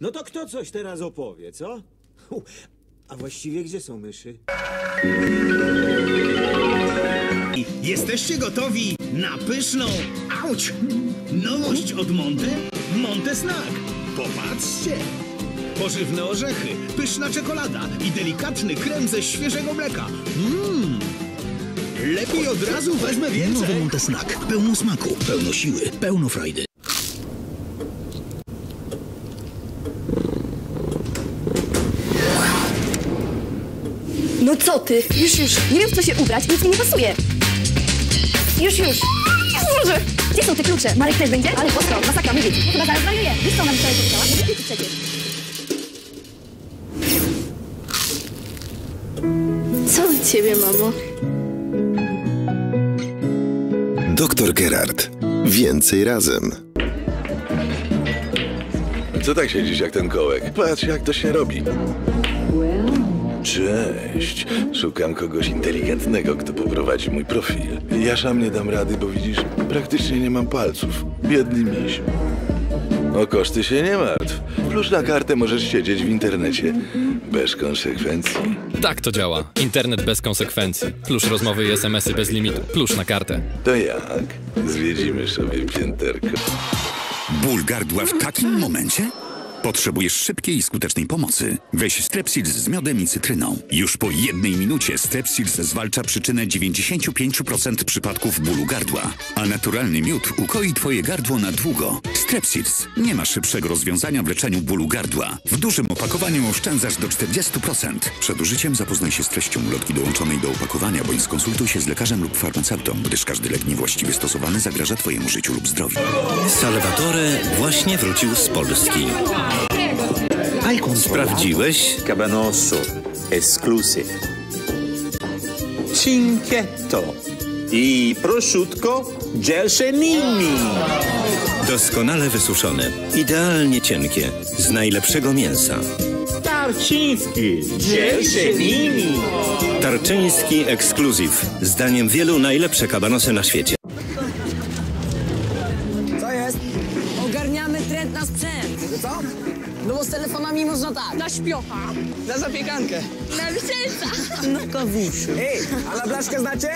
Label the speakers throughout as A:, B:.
A: No to kto coś teraz opowie, co? A właściwie gdzie są myszy?
B: Jesteście gotowi na pyszną, auć, nowość od Monte? Monte Snack. Popatrzcie. Pożywne orzechy, pyszna czekolada i delikatny krem ze świeżego mleka. Mmm. Lepiej od razu wezmę
C: Nowy
B: więcej.
C: Montesnack. Pełno smaku, pełno siły, pełno frajdy.
D: Co ty? Już, już. Nie wiem, w co się ubrać, nic mi nie pasuje. Już, już. Boże! Gdzie są te klucze? Marek też będzie? Ale postro, masakra, mówię ci. Chyba zaraz zwariuję. Wiesz, co ona mi wczoraj powiedziała? Nie wiem, przecież. Co u ciebie, mamo?
E: Doktor Gerard. Więcej razem.
F: Co tak siedzisz jak ten kołek? Patrz, jak to się robi. Cześć. Szukam kogoś inteligentnego, kto poprowadzi mój profil. Ja sam nie dam rady, bo widzisz, praktycznie nie mam palców. Biedny miś. O koszty się nie martw. Plus na kartę możesz siedzieć w internecie. Bez konsekwencji.
G: Tak to działa. Internet bez konsekwencji. Plusz rozmowy i SMS-y bez limitu. Plusz na kartę.
F: To jak? Zwiedzimy sobie pięterko.
C: Ból gardła w takim momencie? Potrzebujesz szybkiej i skutecznej pomocy. Weź Strepsils z miodem i cytryną. Już po jednej minucie Strepsils zwalcza przyczynę 95% przypadków bólu gardła. A naturalny miód ukoi Twoje gardło na długo. Strepsils. Nie ma szybszego rozwiązania w leczeniu bólu gardła. W dużym opakowaniu oszczędzasz do 40%. Przed użyciem zapoznaj się z treścią ulotki dołączonej do opakowania bądź skonsultuj się z lekarzem lub farmaceutą, gdyż każdy lek niewłaściwie stosowany zagraża Twojemu życiu lub zdrowiu.
H: Salvatore właśnie wrócił z Polski. Sprawdziłeś?
I: Cabanoso Exclusive. Cinquetto. I prosciutto Gelsomini.
H: Doskonale wysuszone, idealnie cienkie, z najlepszego mięsa.
I: Tarczyński. Gelsomini.
H: Tarczyński Exclusive. Zdaniem wielu najlepsze kabanosy na świecie.
J: Co jest? Ogarniamy trend na sprzęt. Co? No bo z telefonami można tak.
D: Na śpiocha.
J: Na zapiekankę.
D: Na wisielca.
J: Na kawusiu.
B: Ej, a na blaszkę znacie?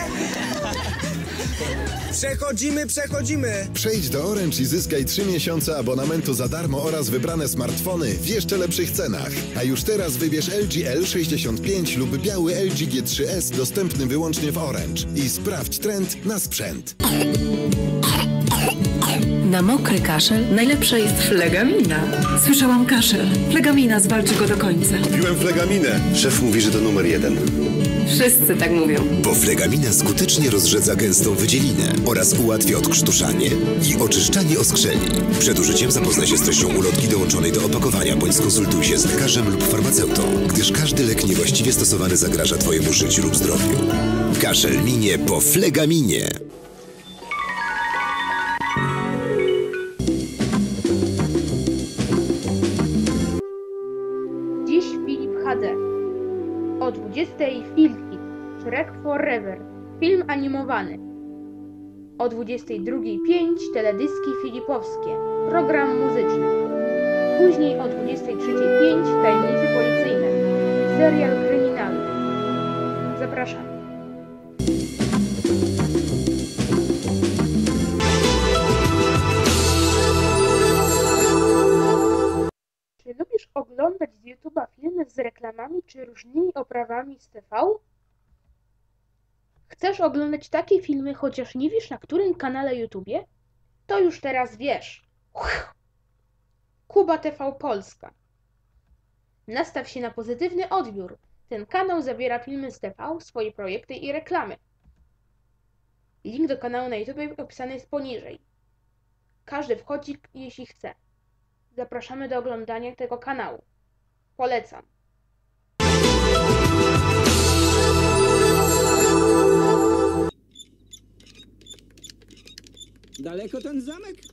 B: Przechodzimy, przechodzimy.
E: Przejdź do Orange i zyskaj 3 miesiące abonamentu za darmo oraz wybrane smartfony w jeszcze lepszych cenach. A już teraz wybierz LG L65 lub biały LG G3S dostępny wyłącznie w Orange i sprawdź trend na sprzęt.
K: Na mokry kaszel najlepsza jest flegamina. Słyszałam kaszel. Flegamina zwalczy go do końca.
E: Piłem flegaminę. Szef mówi, że to numer jeden.
K: Wszyscy tak mówią.
E: Bo flegamina skutecznie rozrzedza gęstą wydzielinę oraz ułatwia odkrztuszanie i oczyszczanie oskrzeli. Przed użyciem zapoznaj się z treścią ulotki dołączonej do opakowania bądź skonsultuj się z lekarzem lub farmaceutą, gdyż każdy lek niewłaściwie stosowany zagraża Twojemu życiu lub zdrowiu. Kaszel minie po flegaminie.
L: HD. O 20 Filki. Shrek Forever. Film animowany. O 22.05 teledyski filipowskie. Program muzyczny. Później o 23.05 tajemnice policyjne. Serial kryminalny. Zapraszam. Czy lubisz oglądać z reklamami czy różnymi oprawami z TV? Chcesz oglądać takie filmy, chociaż nie wiesz na którym kanale YouTubie? To już teraz wiesz. Kuba TV Polska. Nastaw się na pozytywny odbiór. Ten kanał zawiera filmy z TV, swoje projekty i reklamy. Link do kanału na YouTube opisany jest poniżej. Każdy wchodzi, jeśli chce. Zapraszamy do oglądania tego kanału. Polecam.
B: Daleko ten zamek?